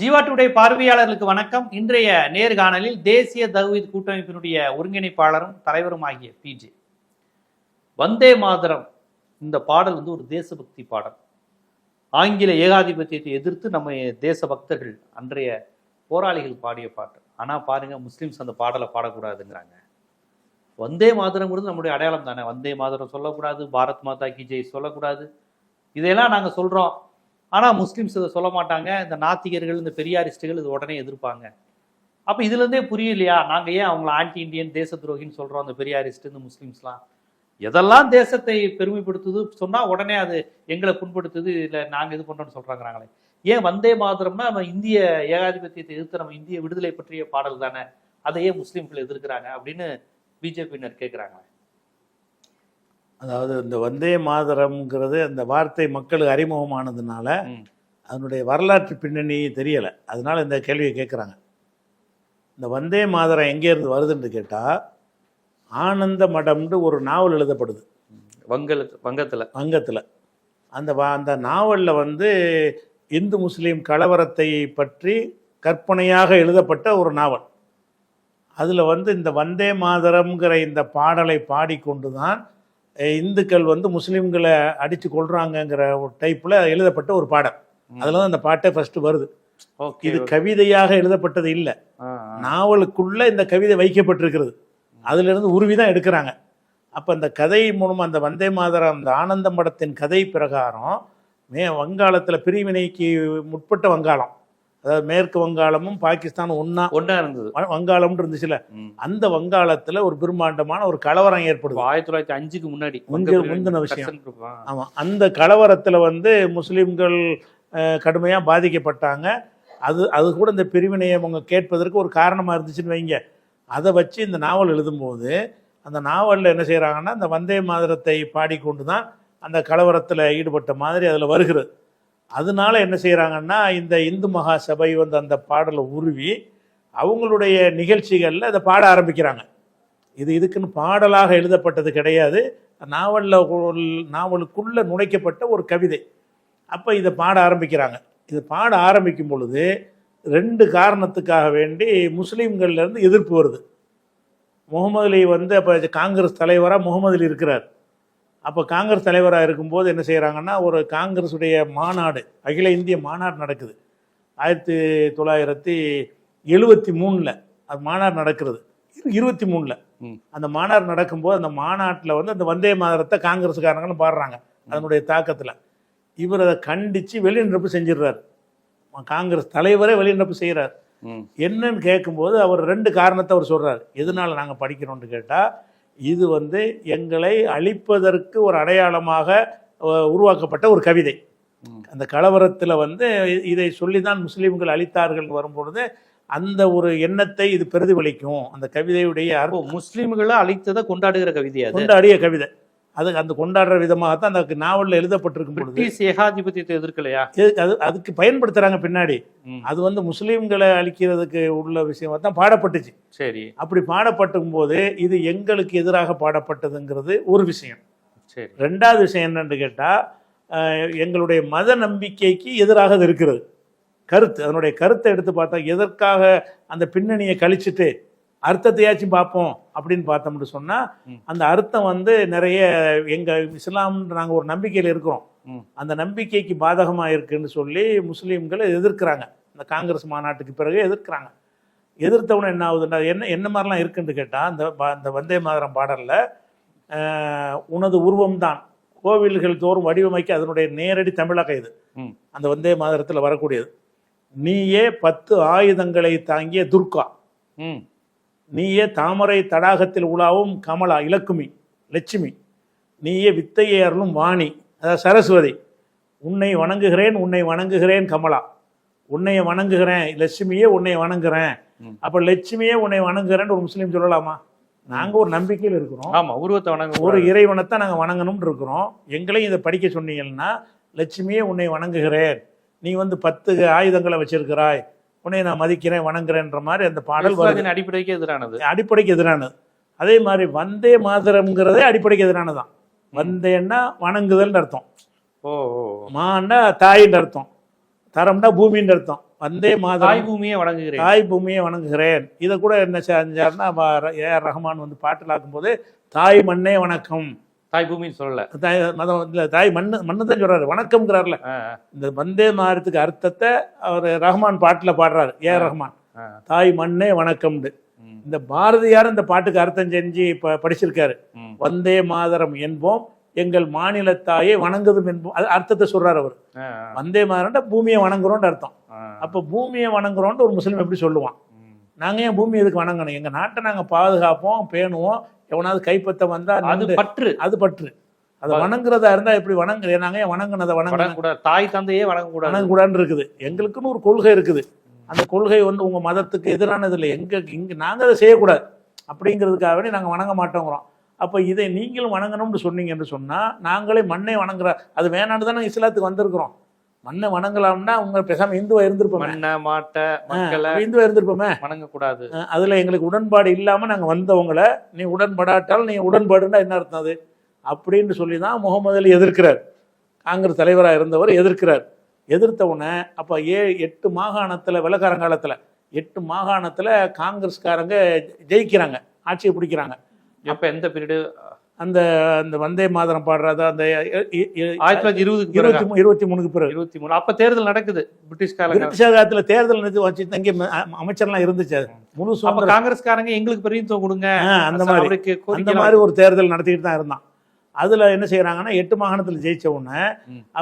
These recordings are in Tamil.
ஜீவா டுடே பார்வையாளர்களுக்கு வணக்கம். இன்றைய நேர்காணலில் தேசிய தகுவித் கூட்டமைப்பினுடைய ஒருங்கிணைப்பாளரும் தலைவரும் ஆகிய பிஜே வந்தே மாதரம் இந்த பாடல் வந்து ஒரு தேசபக்தி பாடல். ஆங்கில ஏகாதிபத்தியத்தை எதிர்த்து நம்ம தேச பக்தர்கள் அன்றைய போராளிகள் பாடிய பாட்டு. ஆனால் பாருங்க முஸ்லிம்ஸ் அந்த பாடலை பாடக்கூடாதுங்கிறாங்க. வந்தே மாதரம்ங்கிறது நம்முடைய அடையாளம் தானே. வந்தே மாதரம் சொல்லக்கூடாது பாரத் மாதா கி ஜெய் சொல்லக்கூடாது. இதையெல்லாம் நாங்கள் சொல்கிறோம் ஆனால் முஸ்லீம்ஸ் இதை சொல்ல மாட்டாங்க. இந்த நாத்திகர்கள் இந்த பெரியாரிஸ்டுகள் இது உடனே எதிர்ப்பாங்க. அப்போ இதுலேருந்தே புரியலையா நாங்கள் ஏன் அவங்கள ஆன்டி இந்தியன் தேச துரோகின்னு சொல்கிறோம் அந்த பெரியாரிஸ்ட் இந்த முஸ்லீம்ஸ்லாம்? எதெல்லாம் தேசத்தை பெருமைப்படுத்துது சொன்னால் உடனே அது எங்களை புண்படுத்துது இல்லை நாங்கள் இது பண்ணுறோம்னு சொல்கிறாங்கிறாங்களே ஏன் வந்தே மாதரம்னா நம்ம இந்திய ஏகாதிபத்தியத்தை எதிர்த்து நம்ம இந்திய விடுதலை பற்றிய பாடல் தானே. அதையே முஸ்லீம்கள் எதிர்க்கிறாங்க அப்படின்னு பிஜேபியினர் கேட்குறாங்க அதாவது இந்த வந்தே மாதரம்ங்கிறது அந்த வார்த்தை மக்களுக்கு அறிமுகமானதுனால. அதனுடைய வரலாற்று பின்னணி தெரியலை. அதனால இந்த கேள்வியை கேட்குறாங்க இந்த வந்தே மாதரம் எங்கேருந்து வருதுன்னு கேட்டால் ஆனந்த மடம்னு ஒரு நாவல் எழுதப்படுது. வங்கல வங்கத்துல. வங்கத்தில். அந்த அந்த நாவலில் வந்து இந்து முஸ்லீம் கலவரத்தை பற்றி கற்பனையாக எழுதப்பட்ட ஒரு நாவல். அதில் வந்து இந்த வந்தே மாதரம்ங்கிற இந்த பாடலை பாடிக்கொண்டு தான் இந்துக்கள் வந்து முஸ்லீம்களை அடித்து கொள்றாங்கங்கிற ஒரு டைப்பில் எழுதப்பட்ட ஒரு பாடல். அதில் தான் அந்த பாட்டே ஃபஸ்ட்டு வருது. ஓகே இது கவிதையாக எழுதப்பட்டது இல்லை. நாவலுக்குள்ள இந்த கவிதை வைக்கப்பட்டிருக்கிறது. அதிலிருந்து உருவி தான் எடுக்கிறாங்க. அப்போ அந்த கதை மூலமாக அந்த வந்தே மாதரம் அந்த ஆனந்தம் படத்தின் கதை பிரகாரம் மே வங்காளத்தில் பிரிவினைக்கு முற்பட்ட வங்காளம். அதாவது மேற்கு வங்காளமும் பாகிஸ்தானும் ஒன்றா ஒன்றா இருந்தது. வங்காளம்னு இருந்துச்சுல. அந்த வங்காளத்தில் ஒரு பிரம்மாண்டமான ஒரு கலவரம் ஏற்படுது. ஆயிரத்தி தொள்ளாயிரத்தி அஞ்சுக்கு முன்னாடி முந்தின- விஷயம். கர்சன் group, ஆ. ஆமாம் அந்த கலவரத்தில் வந்து முஸ்லீம்கள் கடுமையாக பாதிக்கப்பட்டாங்க. அது அது கூட இந்த பிரிவினையை அவங்க கேட்பதற்கு ஒரு காரணமாக இருந்துச்சுன்னு வைங்க. அதை வச்சு இந்த நாவல் எழுதும்போது அந்த நாவலில் என்ன செய்கிறாங்கன்னா அந்த வந்தே மாதரத்தை பாடிக்கொண்டு தான் அந்த கலவரத்தில் ஈடுபட்ட மாதிரி அதில் வருகிறது. அதனால என்ன செய்கிறாங்கன்னா இந்த இந்து மகா சபை வந்து அந்த பாடலை உருவி அவங்களுடைய நிகழ்ச்சிகளில் அதை பாட ஆரம்பிக்கிறாங்க. இது இதுக்குன்னு பாடலாக எழுதப்பட்டது கிடையாது. நாவலில் நாவலுக்குள்ளே நுழைக்கப்பட்ட ஒரு கவிதை. அப்போ இதை பாட ஆரம்பிக்கிறாங்க. இது பாட ஆரம்பிக்கும் பொழுது ரெண்டு காரணத்துக்காக வேண்டி முஸ்லீம்கள்லேருந்து எதிர்ப்பு வருது. முகமது அலி வந்து அப்போ காங்கிரஸ் தலைவராக முகமது அலி இருக்கிறார். அப்போ காங்கிரஸ் தலைவராக இருக்கும்போது என்ன செய்கிறாங்கன்னா ஒரு காங்கிரஸுடைய மாநாடு அகில இந்திய மாநாடு நடக்குது. ஆயிரத்தி தொள்ளாயிரத்தி எழுவத்தி மூணில் அது மாநாடு நடக்கிறது. இரு- இருபத்தி மூணில். அந்த மாநாடு நடக்கும்போது அந்த மாநாட்டில் வந்து அந்த வந்தே மாதரத்தை காங்கிரஸ்காரங்களும் பாடுறாங்க அதனுடைய தாக்கத்தில். இவர் அதை கண்டித்து வெளிநடப்பு செஞ்சிடுறாரு. காங்கிரஸ் தலைவரே வெளிநடப்பு செய்கிறார். என்னன்னு கேட்கும்போது அவர் ரெண்டு காரணத்தை அவர் சொல்றார். எதனால நாங்கள் படிக்கிறோம்னு கேட்டால் இது வந்து எங்களை அழிப்பதற்கு ஒரு அடையாளமாக உருவாக்கப்பட்ட ஒரு கவிதை. அந்த கலவரத்தில் வந்து இதை சொல்லி தான் முஸ்லீம்கள் அழித்தார்கள் வரும்பொழுது அந்த ஒரு எண்ணத்தை இது பிரதிபலிக்கும். அந்த கவிதையுடைய முஸ்லிம்களை அழித்ததை கொண்டாடுகிற கவிதை கொண்டாடிய கவிதை. அது அந்த கொண்டாடுற விதமாக தான் அந்த நாவலில் எழுதப்பட்டிருக்கும் பிரிட்டிஷ் ஏகாதிபத்தியத்தை எதிர்க்கலையா? அது அதுக்கு பயன்படுத்துறாங்க பின்னாடி. அது வந்து முஸ்லீம்களை அழிக்கிறதுக்கு உள்ள விஷயமா தான் பாடப்பட்டுச்சு. சரி. அப்படி பாடப்பட்டும் போது இது எங்களுக்கு எதிராக பாடப்பட்டதுங்கிறது ஒரு விஷயம். சரி. ரெண்டாவது விஷயம் என்னன்னு கேட்டால் எங்களுடைய மத நம்பிக்கைக்கு எதிராக அது இருக்கிறது. கருத்து அதனுடைய கருத்தை எடுத்து பார்த்தா எதற்காக அந்த பின்னணியை கழிச்சிட்டு அர்த்தத்தையாச்சும் பார்ப்போம் அப்படின்னு பார்த்தோம்னு சொன்னால். அந்த அர்த்தம் வந்து நிறைய எங்கள் இஸ்லாம் நாங்கள் ஒரு நம்பிக்கையில் இருக்கிறோம். அந்த நம்பிக்கைக்கு பாதகமாக இருக்குன்னு சொல்லி முஸ்லீம்களை எதிர்க்கிறாங்க. இந்த காங்கிரஸ் மாநாட்டுக்கு பிறகு எதிர்க்கிறாங்க. எதிர்த்தவன என்ன ஆகுதுன்னா என்ன என்ன மாதிரிலாம் இருக்குன்னு கேட்டால் அந்த அந்த வந்தே மாதரம் பாடலில் உனது உருவம்தான் கோவில்கள் தோறும் வடிவமைக்க அதனுடைய நேரடி தமிழக இது. அந்த வந்தே மாதரத்தில் வரக்கூடியது. நீயே பத்து ஆயுதங்களை தாங்கிய துர்கா. நீயே தாமரை தடாகத்தில் உலாவும் கமலா இலக்குமி லட்சுமி. நீயே வித்தையை அருளும் வாணி அதாவது சரஸ்வதி. உன்னை வணங்குகிறேன் உன்னை வணங்குகிறேன் கமலா. உன்னை வணங்குகிறேன் லட்சுமியே உன்னை வணங்குறேன். அப்ப லட்சுமியே உன்னை வணங்குகிறேன்னு ஒரு முஸ்லீம் சொல்லலாமா? நாங்க ஒரு நம்பிக்கையில் இருக்கிறோம். ஆமா உருவத்தை வணங்க ஒரு இறைவனைத்தான் நாங்க வணங்கணும்னு இருக்கிறோம். எங்களையும் இதை படிக்க சொன்னீங்கன்னா லட்சுமியே உன்னை வணங்குகிறேன். நீ வந்து பத்து ஆயுதங்களை வச்சிருக்கிறாய். உன்னை நான் மதிக்கிறேன் வணங்குறேன்ற மாதிரி அந்த பாடல் வருது. அடிப்படைக்கு எதிரானது. அடிப்படைக்கு எதிரானது. அதே மாதிரி வந்தே மாதரம்ங்கிறதே அடிப்படைக்கு எதிரானதான் வந்தேன்னா வணங்குதல்னு அர்த்தம். ஓ. மான்னா தாயின்னு அர்த்தம். தரம்னா பூமின்னு அர்த்தம். வந்தே தாய் மாதரம். பூமியை வணங்குகிறேன். தாய் பூமியை வணங்குகிறேன். இதை கூட என்ன செஞ்சாருன்னா வ- ஏ ஆர் ரஹ்மான் வந்து பாட்டில் ஆக்கும்போது தாய் மண்ணே வணக்கம். தாய் பூமின்னு சொல்லல. தாய் மதம் இல்லை தாய் மண்ணு மண்ணு தான் சொல்றாரு. வணக்கம்ங்கிறாருல. இந்த வந்தே மாதத்துக்கு அர்த்தத்தை அவர் ரஹ்மான் பாட்டில் பாடுறாரு. ஏ ரஹ்மான் தாய் மண்ணே வணக்கம்னு. இந்த பாரதியார் இந்த பாட்டுக்கு அர்த்தம் செஞ்சு ப படிச்சிருக்காரு. வந்தே மாதரம் என்போம் எங்கள் மாநிலத்தாயை வணங்குதும் என்போம். அது அர்த்தத்தை சொல்றாரு அவர். வந்தே மாதரம்னா பூமியை வணங்குறோம்னு அர்த்தம். அப்போ பூமியை வணங்குறோம்னு ஒரு முஸ்லீம் எப்படி சொல்லுவான். நாங்கள் ஏன் பூமி எதுக்கு வணங்கணும்? எங்கள் நாட்டை நாங்கள் பாதுகாப்போம் பேணுவோம் எவனாவது கைப்பற்ற வந்தா அது பற்று. அது பற்று. அதை வணங்குறதா இருந்தா எப்படி வணங்குற நாங்கள் ஏன் வணங்குனதை வணங்கக்கூடாது. தாய் தந்தையே வணங்கக்கூடாது. வணங்கக்கூடாதுன்னு இருக்குது. எங்களுக்குன்னு ஒரு கொள்கை இருக்குது. அந்த கொள்கை வந்து உங்க மதத்துக்கு எதிரானது இல்லை. எங்க இங்க நாங்க அதை செய்யக்கூடாது. அப்படிங்கிறதுக்காக வேண்டி நாங்க வணங்க மாட்டோங்கிறோம். அப்ப இதை நீங்களும் வணங்கணும்னு சொன்னீங்கன்னு சொன்னா நாங்களே மண்ணை வணங்குற அது வேணான்னு தான் நாங்க இஸ்லாத்துக்கு வந்திருக்கிறோம். மண்ணை வணங்கலாம்னா உங்க பேசாம இந்துவா இருந்திருப்போமே. மண்ண மாட்ட மக்களை அப்ப இந்துவா இருந்திருப்போமே. வணங்கக்கூடாது. அதுல எங்களுக்கு உடன்பாடு இல்லாம நாங்க வந்தவங்கள நீ உடன்படாட்டால் நீ உடன்பாடுன்னா என்ன அர்த்தம் அது? அப்படின்னு சொல்லி தான் முகமது அலி எதிர்க்கிறார். காங்கிரஸ் தலைவராக இருந்தவர் எதிர்க்கிறார். எதிர்த்த உடனே அப்போ ஏ எட்டு மாகாணத்தில் வெள்ளக்காரங்காலத்தில் எட்டு மாகாணத்தில் காங்கிரஸ்காரங்க ஜெயிக்கிறாங்க ஆட்சியை பிடிக்கிறாங்க. எப்ப எந்த பீரியடு? அந்த அந்த வந்தே மாதரம் பாடுறத அந்த ஆயிரத்தி தொள்ளாயிரத்தி இருபதுக்கு பிறகு. இருபத்தி இருபத்தி மூணுக்கு பிறகு. இருபத்தி மூணு. அப்ப தேர்தல் நடக்குது. பிரிட்டிஷ் காலங்கள் பிரிட்டிஷ் காலத்தில் தேர்தல் நிறுத்தி வச்சு இங்கே அமைச்சர்லாம் இருந்துச்சு அது. முழு அப்ப காங்கிரஸ்காரங்க எங்களுக்கு பிரதிநிதித்துவம் கொடுங்க. அந்த மாதிரி. அந்த மாதிரி ஒரு தேர்தல் நடத்திக்கிட்டு தான் இருந்தான். அதுல என்ன செய்யறாங்கன்னா எட்டு மாகாணத்தில் ஜெயிச்ச உடனே.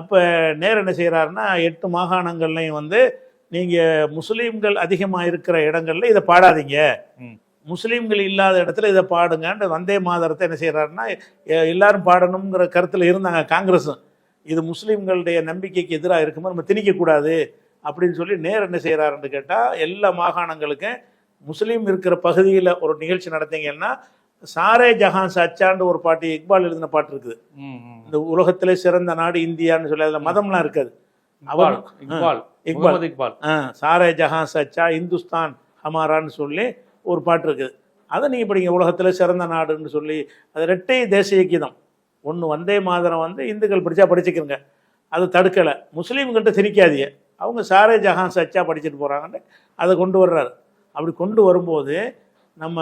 அப்ப நேர் என்ன செய்யறாருன்னா எட்டு மாகாணங்கள்லையும் வந்து நீங்க முஸ்லீம்கள் அதிகமா இருக்கிற இடங்கள்ல இதை பாடாதீங்க. முஸ்லீம்கள் இல்லாத இடத்துல இதை பாடுங்கன்ற வந்தே மாதரத்தை என்ன செய்யறாருன்னா எ- எல்லாரும் பாடணுங்கிற கருத்துல இருந்தாங்க காங்கிரஸும் இது முஸ்லீம்களுடைய நம்பிக்கைக்கு எதிராக இருக்கும்போது நம்ம திணிக்கக்கூடாது அப்படின்னு சொல்லி நேர் என்ன செய்யறாருன்னு கேட்டா எல்லா மாகாணங்களுக்கும் முஸ்லீம் இருக்கிற பகுதியில் ஒரு நிகழ்ச்சி நடத்தீங்கன்னா சாரே ஜஹான் சச்சான்னு ஒரு பாட்டு இக்பால் எழுதின பாட்டு இருக்குது. இந்த உலகத்திலே சிறந்த நாடு இந்தியான்னு சொல்லி அதில் மதம்லாம் இருக்காது. இக்பால் அவர் இக்பால். இக்பால். இக்பால். சாரே ஜஹான் சச்சா இந்துஸ்தான் ஹமாரான்னு சொல்லி ஒரு பாட்டு இருக்குது. அதை நீங்கள் படிங்க உலகத்தில் சிறந்த நாடுன்னு சொல்லி அது ரெட்டை தேசிய கீதம். ஒன்று வந்தே மாதரம் வந்து இந்துக்கள் படித்தா படிச்சுக்கிறங்க அது தடுக்கலை. முஸ்லீம்கிட்ட திணிக்காதீங்க. அவங்க சாரே ஜஹான் சச்சா படிச்சுட்டு போகிறாங்கன்னு அதை கொண்டு வர்றாரு. அப்படி கொண்டு வரும்போது நம்ம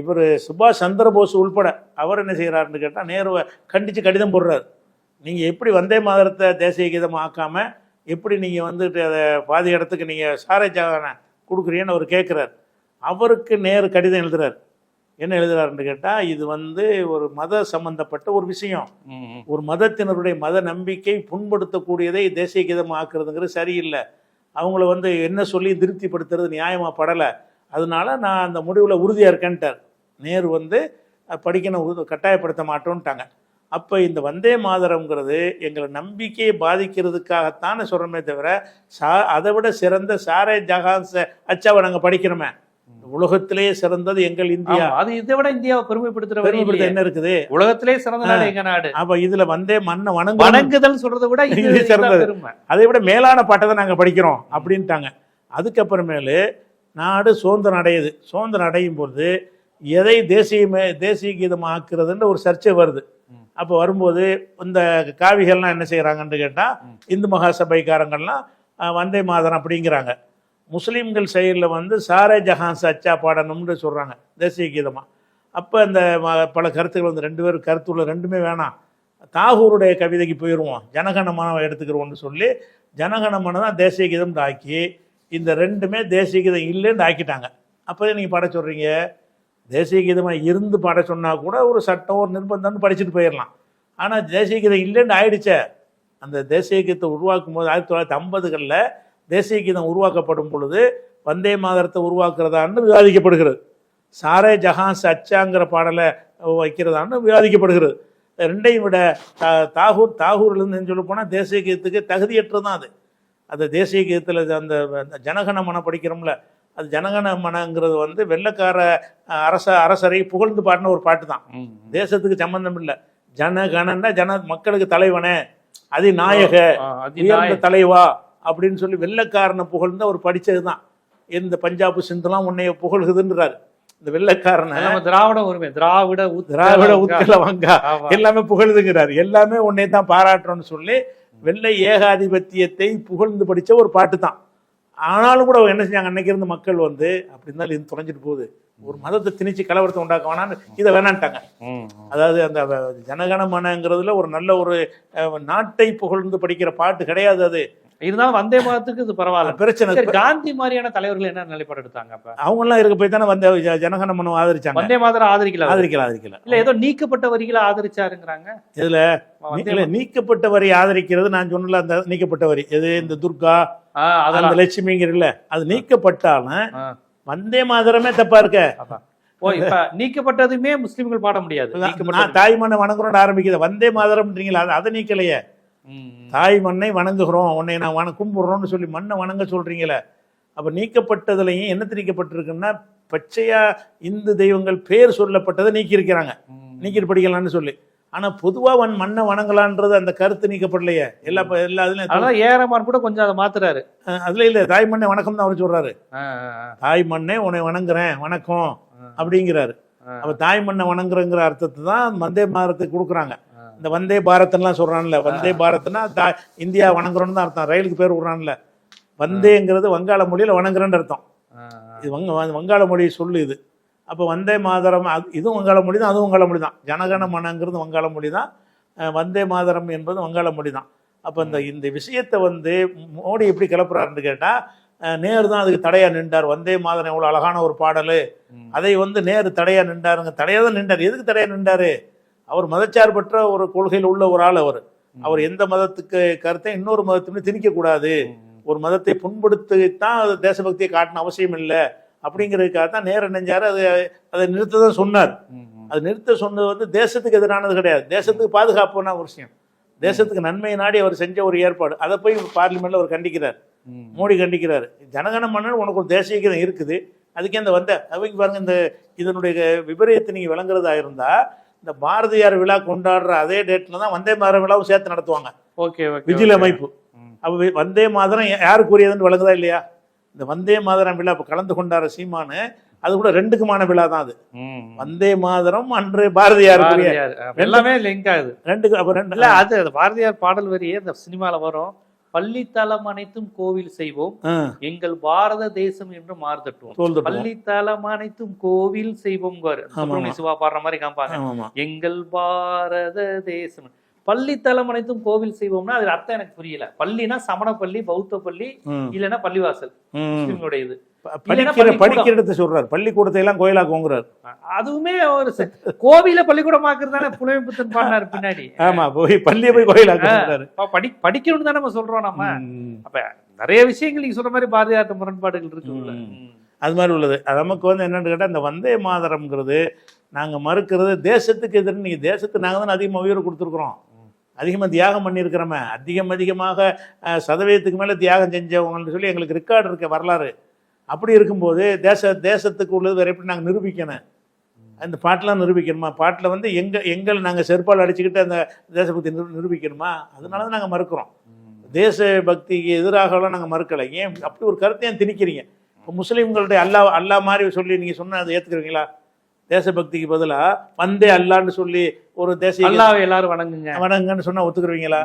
இவர் சுபாஷ் சந்திரபோஸ் உள்பட அவர் என்ன செய்கிறாருன்னு கேட்டால் நேருவை கண்டித்து கடிதம் போடுறாரு. நீங்கள் எப்படி வந்தே மாதரத்தை தேசிய கீதம் ஆக்காமல் எப்படி நீங்கள் வந்துட்டு அதை பாதி இடத்துக்கு நீங்கள் சாரே ஜஹானை கொடுக்குறீங்கன்னு அவர் கேட்குறாரு அவருக்கு நேரு கடிதம் எழுதுறாரு. என்ன எழுதுறாருன்னு கேட்டால் இது வந்து ஒரு மத சம்பந்தப்பட்ட ஒரு விஷயம். ஒரு மதத்தினருடைய மத நம்பிக்கை புண்படுத்தக்கூடியதை தேசிய கீதம் ஆக்குறதுங்கிறது சரியில்லை. அவங்கள வந்து என்ன சொல்லி திருப்திப்படுத்துறது நியாயமாக படலை. அதனால நான் அந்த முடிவில் உறுதியாக இருக்கேன்ட்டார். நேரு வந்து படிக்கணும் கட்டாயப்படுத்த மாட்டோன்ட்டாங்க அப்போ இந்த வந்தே மாதரம்ங்கிறது எங்களை நம்பிக்கையை பாதிக்கிறதுக்காகத்தானே சொல்கிறோமே தவிர சா அதை விட சிறந்த சாரே ஜஹான்ஸ அச்சாவை நாங்கள் படிக்கிறோமே உலகத்திலேயே சிறந்தது எங்கள் இந்தியா. அது இதை விட இந்தியாவை பெருமைப்படுத்துற பெருமைப்படுத்த. என்ன இருக்குது? உலகத்திலே சிறந்த நாடு எங்க நாடு? அப்ப இதுல வந்தே மண்ணை வணங்க வணங்குதல் சொல்றதை விட இது சிறந்தது. அதை விட மேலான பாட்டை தான் நாங்கள் படிக்கிறோம் அப்படின்ட்டாங்க. அதுக்கப்புறமேலு நாடு சுதந்திரம் அடையுது. சுதந்திரம் அடையும் போது எதை தேசியமே தேசிய கீதம் ஆக்குறதுன்ற ஒரு சர்ச்சை வருது. அப்போ வரும்போது இந்த காவிகள்லாம் என்ன செய்கிறாங்கன்னு கேட்டால் ம். இந்து மகாசபைக்காரங்கள்லாம் வந்தே மாதரம் அப்படிங்கிறாங்க. முஸ்லீம்கள் சைடில் வந்து சாரே ஜஹான் சச்சா பாடணும்னு சொல்கிறாங்க தேசிய கீதமாக அப்போ இந்த பல கருத்துக்கள் வந்து ரெண்டு பேரும் கருத்துள்ள ரெண்டுமே வேணாம். தாகூருடைய கவிதைக்கு போயிடுவோம் ஜனகணமனம் எடுத்துக்கிறோம்னு சொல்லி ஜனகணமனம் தான் தேசிய கீதம் ஆக்கி இந்த ரெண்டுமே தேசிய கீதம் இல்லைன்னு ஆக்கிட்டாங்க. அப்போதே நீங்கள் பாட சொல்கிறீங்க தேசிய கீதமாக இருந்து பாட சொன்னால் கூட ஒரு சட்டம் ஒரு நிர்பந்தம்னு படிச்சுட்டு போயிடலாம் ஆனால் தேசிய கீதம் இல்லைன்னு ஆயிடுச்சே. அந்த தேசிய கீதத்தை உருவாக்கும் போது ஆயிரத்தி தொள்ளாயிரத்தி ஐம்பதுகளில் தேசிய கீதம் உருவாக்கப்படும் பொழுது வந்தே மாதரத்தை உருவாக்குறதான்னு விவாதிக்கப்படுகிறது. சாரே ஜஹான் சச்சாங்கிற பாடலை வைக்கிறதான்னு விவாதிக்கப்படுகிறது. ரெண்டையும் விட தா தாகூர் தாகூர்லேருந்து சொல்ல போனால் தேசிய கீதத்துக்கு தகுதியற்றது தான் அது. அந்த தேசிய கீதத்தில் அந்த ஜனகண மனம் படிக்கிறோம்ல அது ஜனகண மனங்கிறது வந்து வெள்ளக்கார அரச அரசரை புகழ்ந்து பாடின ஒரு பாட்டு தான். தேசத்துக்கு சம்பந்தம் இல்லை. ஜனகணன்னா ஜன மக்களுக்கு தலைவனே அதிநாயக. தலைவா அப்படின்னு சொல்லி வெள்ளைக்காரனை புகழ்ந்து அவர் படிச்சது தான் இந்த பஞ்சாப் சிந்துலாம் உன்னைய புகழ்குதுன்றாரு. இந்த வெள்ளைக்காரனை நம்ம திராவிட உரிமை திராவிட திராவிட உத்தல வங்கா. எல்லாமே புகழுதுங்கிறார். எல்லாமே உன்னை தான் பாராட்டுறோம்னு சொல்லி வெள்ளை ஏகாதிபத்தியத்தை புகழ்ந்து படிச்ச ஒரு பாட்டு தான் ஆனாலும் கூட என்ன செஞ்சாங்க? அன்னைக்கு இருந்த மக்கள் வந்து அப்படி இருந்தாலும் இது தொலைஞ்சிட்டு போகுது. ஒரு மதத்தை திணிச்சு கலவரத்தை உண்டாக்க வேணான்னு இதை வேணான்ட்டாங்க. அதாவது அந்த ஜனகணமனங்கிறதுல ஒரு நல்ல ஒரு நாட்டை புகழ்ந்து படிக்கிற பாட்டு கிடையாது அது. இருந்தாலும் வந்தே மாதத்துக்கு இது பரவாயில்ல. பிரச்சனை. காந்தி மாதிரியான தலைவர்கள் என்ன நிலைப்பாடு எடுத்தாங்க அப்ப? அவங்க எல்லாம் இருக்க போய் தானே வந்த ஜனகணமனம் ஆதரிச்சாங்க. வந்தே மாதரம் ஆதரிக்கல. ஆதரிக்கல ஆதரிக்கல. இல்ல ஏதோ நீக்கப்பட்ட வரிகளை ஆதரிச்சாருங்கிறாங்க? இதுல இல்ல, நீக்கப்பட்ட வரி ஆதரிக்கிறது நான் சொன்னல அந்த நீக்கப்பட்ட வரி எது? இந்த துர்கா அந்த லட்சுமிங்கிறல்ல அது நீக்கப்பட்டாலும் வந்தே மாதரமே தப்பா இருக்க. ஓ இப்ப நீக்கப்பட்டதுமே முஸ்லிம்கள் பாட முடியாது. நான் நீக்கப்பட்டது. தாய் மண்ணை வணங்குறோம்னு ஆரம்பிக்குது. வந்தே மாதரம்ன்றீங்களா அது நீக்கலையே. தாய் மண்ணை வணங்குகிறோம். உன்னை நான் வண கும்பிடுறோம்னு சொல்லி மண்ணை வணங்க சொல்றீங்களே. அப்ப நீக்கப்பட்டதுலையும் என்னத்து நீக்கப்பட்டிருக்குன்னா பச்சையா இந்து தெய்வங்கள் பேர் சொல்லப்பட்டதை நீக்கி இருக்கிறாங்க ம். நீக்கிட்டு படிக்கலாம்னு சொல்லி. ஆனா பொதுவா வன் மண்ணை வணங்கலான்றது அந்த கருத்து நீக்கப்படலையே. எல்லா எல்லா இதுலயும் அதனால ஏறமான் கூட கொஞ்சம் அதை மாத்துறாரு. அதுல இல்ல. தாய் மண்ணை வணக்கம் தான் அவர் சொல்றாரு. தாய் மண்ணை உன்னை வணங்குறேன். வணக்கம் அப்படிங்கிறாரு. அப்ப தாய் மண்ணை வணங்குறங்கிற அர்த்தத்தை தான் வந்தே பாரத்துக்கு கொடுக்குறாங்க. இந்த வந்தே பாரத்லாம் சொல்றான்ல வந்தே பாரத்னா தா இந்தியா வணங்குறோம்னு தான் அர்த்தம். ரயிலுக்கு பேர் விடுறான்ல. வந்தேங்கிறது வங்காள மொழியில வணங்குறேன்னு அர்த்தம். இது வங்க வங்காள மொழி சொல்லு இது. அப்போ வந்தே மாதரம் அது- இதுவும் வங்காள மொழி தான் அதுவும் வங்காள மொழி தான். ஜனகண மனங்கிறது வங்காள மொழி தான். வந்தே மாதரம் என்பது வங்காள மொழி தான். அப்போ இந்த இந்த விஷயத்தை வந்து மோடி எப்படி கிளப்புறாருன்னு கேட்டால் நேரு தான் அதுக்கு தடையா நின்றார். வந்தே மாதரம் எவ்வளோ அழகான ஒரு பாடல். அதை வந்து நேரு தடையா நின்றாருங்க. தடையா தான் நின்றார். எதுக்கு தடையா நின்றாரு? அவர் மதச்சார்பற்ற ஒரு கொள்கையில் உள்ள ஒரு ஆள் அவர். அவர் எந்த மதத்துக்கு கருத்தை இன்னொரு மதத்துமே திணிக்கக்கூடாது ஒரு மதத்தை புண்படுத்தித்தான் அது தேசபக்தியை காட்டணும் அவசியம் இல்லை. அப்படிங்கிறதுக்காக தான் நேரம் நெஞ்சாரு அது அதை நிறுத்த தான் சொன்னார். அது நிறுத்த சொன்னது வந்து தேசத்துக்கு எதிரானது கிடையாது. தேசத்துக்கு பாதுகாப்புனா ஒரு விஷயம். தேசத்துக்கு நன்மை நாடி அவர் செஞ்ச ஒரு ஏற்பாடு. அதை போய் பார்லிமெண்ட்ல அவர் கண்டிக்கிறார். மோடி கண்டிக்கிறார். ஜனகண மன்னன் உனக்கு ஒரு தேசிய கீதம் இருக்குது. அதுக்கே இந்த வந்த அவங்க பாருங்க இந்த இதனுடைய விபரீதத்தை நீங்க விளங்குறதா இருந்தா இந்த பாரதியார் விழா கொண்டாடுற அதே டேட்ல தான் வந்தே மாதரம் விழாவும் சேர்த்து நடத்துவாங்க. Okay vigil. அமைப்பு. அப்போ வந்தே மாதரம் யாருக்குரியதுன்னு விளங்குதா இல்லையா? இந்த வந்தே மாதரம் விழா இப்போ கலந்து கொண்டாடுற சீமானு அது கூட ரெண்டுக்குமான விழா தான் அது. வந்தே மாதரம் அன்று பாரதியார் எல்லாமே லிங்க் ஆகுது. ரெண்டுக்கு அப்போ ரெண்டு இல்ல அது பாரதியார் பாடல் வரியே இந்த சினிமால வரும். பள்ளித்தலம் அனைத்தும் கோவில் செய்வோம். எங்கள் பாரத தேசம் என்று மாறுதட்டுவோம் தோல் தட்டுவோம். பள்ளித்தலம் அனைத்தும் கோவில் செய்வோம் சிவா பாடுற மாதிரி காமிப்பாங்க. எங்கள் பாரத தேசம். பள்ளித்தலம் அனைத்தும் கோவில் செய்வோம்னா அது அர்த்தம் எனக்கு புரியல. பள்ளினா சமண பள்ளி பௌத்த பள்ளி இல்லைன்னா பள்ளிவாசல். முஸ்லிம்களுடைய இது படிக்கிற இடத்தை சொல்றாரு. பள்ளிக்கூடத்தை எல்லாம் கோயிலாக்குங்கிறார். அதுவுமே ஒரு கோவில பள்ளிக்கூடமாக்குறது தானே பாடினாரு பின்னாடி. ஆமா போய் பள்ளியை போய் கோயிலாக்குறாரு அப்ப படி படிக்கணும்னு தானே நம்ம சொல்றோம் நம்ம. அப்ப நிறைய விஷயங்கள் நீங்க சொல்ற மாதிரி பாரதியார் முரண்பாடுகள் இருக்கு. அது மாதிரி உள்ளது. நமக்கு வந்து என்னன்னு கேட்டால் இந்த வந்தே மாதரம்ங்கிறது நாங்கள் மறுக்கிறது தேசத்துக்கு எதிர்த்து நீங்கள் தேசத்துக்கு நாங்கள் தானே அதிகமாக உயிரை கொடுத்துருக்குறோம். அதிகமாக தியாகம் பண்ணியிருக்கிறோமே. அதிகம் அதிகமாக சதவீதத்துக்கு மேலே தியாகம் செஞ்சவங்கன்னு சொல்லி எங்களுக்கு ரெக்கார்டு இருக்க வரலாறு. அப்படி இருக்கும்போது தேச தேசத்துக்கு உள்ளது வேறு எப்படி நாங்கள் நிரூபிக்கணும்? அந்த பாட்டெலாம் நிரூபிக்கணுமா? பாட்டில் வந்து எங்கள் எங்கள் நாங்கள் செருப்பால் அடிச்சுக்கிட்டு அந்த தேசபக்தி நிரு நிரூபிக்கணுமா? அதனால தான் நாங்கள் மறுக்கிறோம். தேச பக்திக்கு எதிராகலாம் நாங்கள் மறுக்கலை. ஏன்? அப்படி ஒரு கருத்தை ஏன் திணிக்கிறீங்க? இப்போ முஸ்லீம்களுடைய அல்லா அல்லா மாதிரி சொல்லி நீங்கள் சொன்னால் அதை ஏற்றுக்கிறீங்களா தேசபக்திக்கு பதிலாக வந்தே அல்லான்னு சொல்லி ஒரு தேசிய அல்லாவை எல்லாரும் வணங்குங்க. வணங்கன்னு சொன்னால் ஒத்துக்குருவீங்களா.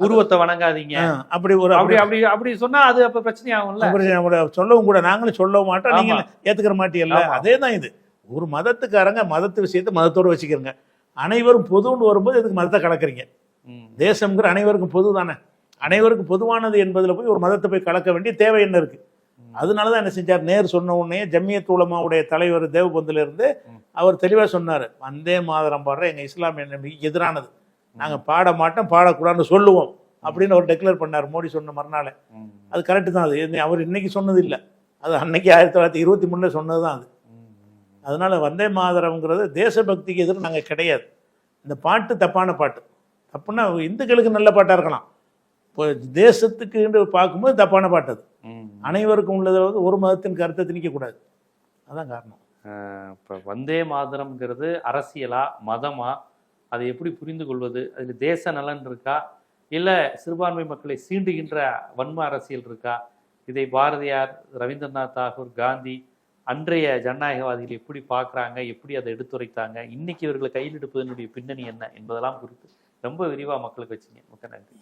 உருவத்தை வணங்காதீங்க. அப்படி ஒரு அப்படி அப்படி அப்படி சொன்னா அது அப்ப பிரச்சனை ஆகும்ல. பிரச்சனை சொல்லவும் கூட நாங்களும் சொல்லவும் மாட்டோம். நீங்க. ஏத்துக்கிற மாட்டீங்கல்ல. ஆமா. அதே தான் இது. ஒரு மதத்துக்காரங்க மதத்து விஷயத்தை மதத்தோடு வச்சுக்கிறங்க. அனைவரும் பொதுன்னு வரும்போது இதுக்கு மதத்தை கலக்குறீங்க. தேசம்ங்கிற அனைவருக்கும் பொது தானே அனைவருக்கும் பொதுவானது என்பதில் போய் ஒரு மதத்தை போய் கலக்க வேண்டிய தேவை என்ன இருக்கு? அதனால தான் என்ன செஞ்சார் நேர் சொன்ன உடனே ஜம்மியத் உலமாவுடைய தலைவர் தேவபந்துல இருந்து ம். அவர் தெளிவாக சொன்னார் வந்தே மாதரம் பாடுற எங்கள் இஸ்லாமிய நம்பிக்கைக்கு எதிரானது நாங்கள் பாட மாட்டோம் பாடக்கூடாதுன்னு சொல்லுவோம் அப்படின்னு அவர் டெக்ளேர் பண்ணார் மோடி சொன்ன மறுநாள். அது கரெக்டு தான் அது அவர் இன்னைக்கு சொன்னது இல்லை அது அன்னைக்கு ஆயிரத்தி தொள்ளாயிரத்தி இருபத்தி மூணில் சொன்னது தான் அது. அதனால வந்தே மாதரம்ங்கிறது தேசபக்திக்கு எதிரும் நாங்கள் கிடையாது இந்த பாட்டு தப்பான பாட்டு தப்புன்னா இந்துக்களுக்கு நல்ல பாட்டாக இருக்கலாம் இப்போ தேசத்துக்கு பார்க்கும்போது தப்பான பாட்டு அது. அனைவருக்கும் உள்ளதாவது ஒரு மதத்தின் கருத்தை திணிக்கக்கூடாது. அதான் காரணம். இப்போ வந்தே மாதரம்ங்கிறது அரசியலா மதமா? அதை எப்படி புரிந்து கொள்வது அதில் தேச நலன் இருக்கா? இல்லை சிறுபான்மை மக்களை சீண்டுகின்ற வன்ம அரசியல் இருக்கா? இதை பாரதியார் ரவீந்திரநாத் தாகூர் காந்தி அன்றைய ஜனநாயகவாதிகள் எப்படி பார்க்குறாங்க? எப்படி அதை எடுத்துரைத்தாங்க? இன்னைக்கு இவர்களை கையில் எடுப்பதனுடைய பின்னணி என்ன என்பதெல்லாம் குறித்து ரொம்ப விரிவாக மக்களுக்கு வச்சீங்க. மிக்க நன்றி.